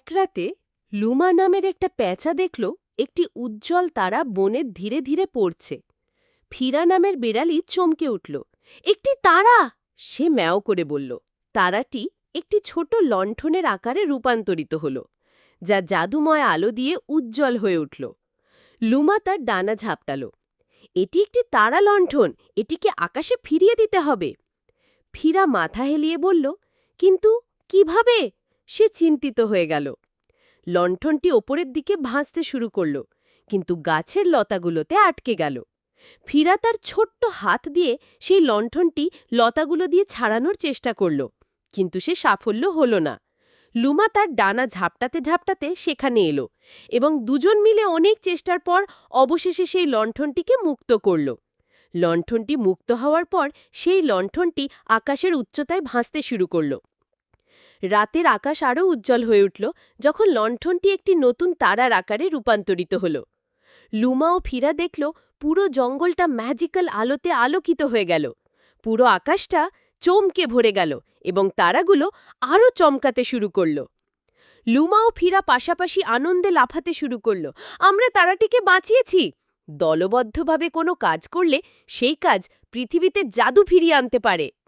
এক রাতে লুমা নামের একটা প্যাঁচা দেখল একটি উজ্জ্বল তারা বনের ধীরে ধীরে পড়ছে। ফিরা নামের বিড়ালি চমকে উঠল। একটি তারা! সে ম্যাও করে বলল। তারাটি একটি ছোট লণ্ঠনের আকারে রূপান্তরিত হল, যা জাদুময় আলো দিয়ে উজ্জ্বল হয়ে উঠল। লুমা তার ডানা ঝাপটাল। এটি একটি তারা লণ্ঠন, এটিকে আকাশে ফিরিয়ে দিতে হবে। ফিরা মাথা হেলিয়ে বলল, কিন্তু কীভাবে? সে চিন্তিত হয়ে গেল। লণ্ঠনটি ওপরের দিকে ভাসতে শুরু করল, কিন্তু গাছের লতাগুলোতে আটকে গেল। ফিরা তার ছোট্ট হাত দিয়ে সেই লণ্ঠনটি লতাগুলো দিয়ে ছাড়ানোর চেষ্টা করল, কিন্তু সে সাফল্য হল না। লুমা তার ডানা ঝাপটাতে ঝাপটাতে সেখানে এলো এবং দুজন মিলে অনেক চেষ্টার পর অবশেষে সেই লণ্ঠনটিকে মুক্ত করল। লণ্ঠনটি মুক্ত হওয়ার পর সেই লণ্ঠনটি আকাশের উচ্চতায় ভাসতে শুরু করল। রাতের আকাশ আরও উজ্জ্বল হয়ে উঠল যখন লণ্ঠনটি একটি নতুন তারার আকারে রূপান্তরিত হল। লুমা ও ফিরা দেখল পুরো জঙ্গলটা ম্যাজিক্যাল আলোতে আলোকিত হয়ে গেল। পুরো আকাশটা চমকে ভরে গেল এবং তারাগুলো আরও চমকাতে শুরু করল। লুমা ও ফিরা পাশাপাশি আনন্দে লাফাতে শুরু করল, আমরা তারাটিকে বাঁচিয়েছি। দলবদ্ধভাবে কোনো কাজ করলে সেই কাজ পৃথিবীতে জাদু ফিরিয়ে আনতে পারে।